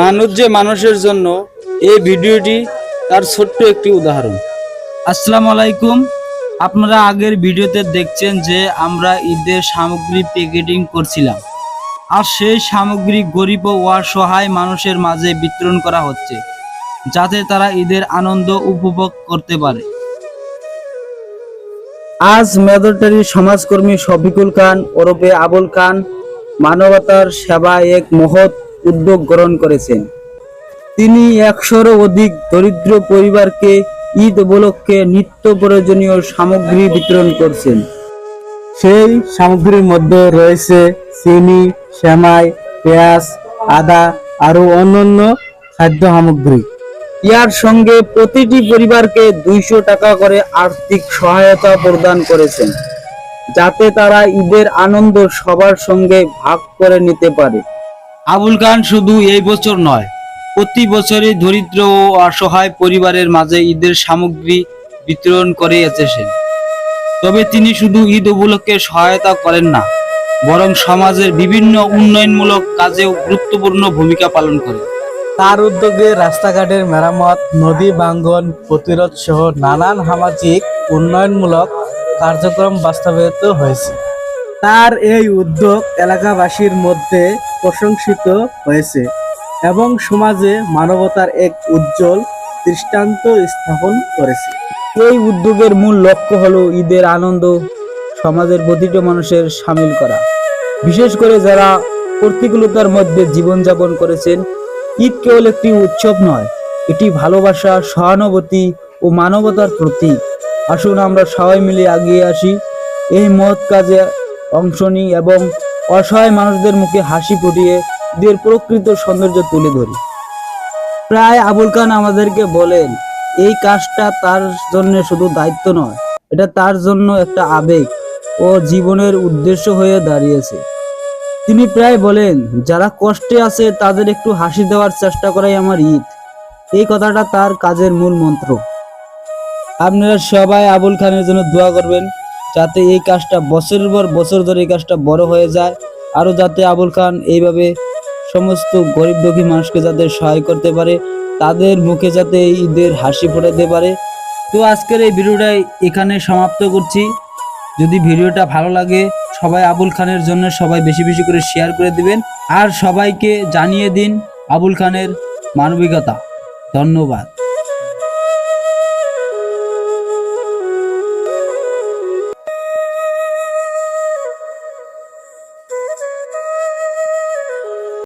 মানুষ যে মানুষের জন্য এই ভিডিওটি তার ছোট্ট একটি উদাহরণ। আসসালামু আলাইকুম। আপনারা আগের ভিডিওতে দেখছেন যে আমরা ঈদের সামগ্রী প্যাকেটিং করছিলাম। আর সেই সামগ্রী গরিব ও অসহায় মানুষের মাঝে বিতরণ করা হচ্ছে, যাতে তারা ঈদের আনন্দ উপভোগ করতে পারে। আজ মেদরটারি সমাজকর্মী শফিকুল খান ওরফে আবুল খান মানবতার সেবায় এক মহৎ উদ্যোগ গ্রহণ করেছেন। তিনি একশোরও অধিক দরিদ্র পরিবারকে ঈদ উপলক্ষে নিত্য প্রয়োজনীয় সামগ্রী বিতরণ করছেন। সেই সামগ্রীর মধ্যে রয়েছে চিনি সেমাই পেঁয়াজ আদা আরও অন্যান্য খাদ্য সামগ্রী। ইয়ার সঙ্গে প্রতিটি পরিবারকে দুইশো টাকা করে আর্থিক সহায়তা প্রদান করেছেন। যাতে তারা ঈদের আনন্দ সবার সঙ্গে ভাগ করে নিতে পারে। আবুল খান শুধু এই বছর নয় প্রতি বছরই দরিদ্র ও অসহায় পরিবারের মাঝে ঈদের সামগ্রী বিতরণ করে এসেছেন। তবে তিনি শুধু ঈদ উপলক্ষে সহায়তা করেন না বরং সমাজের বিভিন্ন উন্নয়নমূলক কাজেও গুরুত্বপূর্ণ ভূমিকা পালন করেন। তার উদ্যোগে রাস্তাঘাটের মেরামত নদী বাঙ্গন প্রতিরোধ সহ নানান সামাজিক উন্নয়নমূলক কার্যক্রম বাস্তবায়িত হয়েছে। তার এই উদ্যোগ এলাকাবাসীর মধ্যে প্রশংসিত হয়েছে এবং সমাজে মানবতার এক উজ্জ্বল দৃষ্টান্ত স্থাপন করেছে। এই উদ্যোগের মূল লক্ষ্য হলো ঈদের আনন্দ সমাজের প্রতিটি মানুষের সামিল করা। বিশেষ করে যারা প্রতিকূলতার মধ্যে জীবনযাপন করেছেন ঈদ কেবল একটি উৎসব নয় এটি ভালোবাসা সহানুভূতি ও মানবতার প্রতীক। আসুন আমরা সবাই মিলে এগিয়ে আসি। এই মহৎ কাজে অংশ নিই এবং অসহায় মানুষদের মুখে হাসি ফুটিয়ে ঈদের প্রকৃত সৌন্দর্য তুলে ধরি। প্রায় আবুল খান আমাদেরকে বলেন, এই কাজটা তার জন্য শুধু দায়িত্ব নয়, এটা তার জন্য একটা আবেগ ও জীবনের উদ্দেশ্য হয়ে দাঁড়িয়েছে। তিনি প্রায় বলেন, যারা কষ্টে আছে তাদের একটু হাসি দেওয়ার চেষ্টা করাই আমার ঈদ। এই কথাটা তার কাজের মূল মন্ত্র। আপনারা সবাই আবুল খানের জন্য দোয়া করবেন যাতে এই কাজটা বছরের পর বছর ধরে এই কাজটা বড় হয়ে যায়, আরও যাতে আবুল খান এইভাবে সমস্ত গরিব দুঃখী মানুষকে যাতে সহায় করতে পারে, তাদের মুখে যাতে এই ঈদের হাসি ফোটাতে পারে। তো আজকের এই ভিডিওটা এখানে সমাপ্ত করছি। যদি ভিডিওটা ভালো লাগে, সবাই আবুল খানের জন্য সবাই বেশি বেশি করে শেয়ার করে দিবেন। আর সবাইকে জানিয়ে দিন আবুল খানের মানবিকতা। ধন্যবাদ।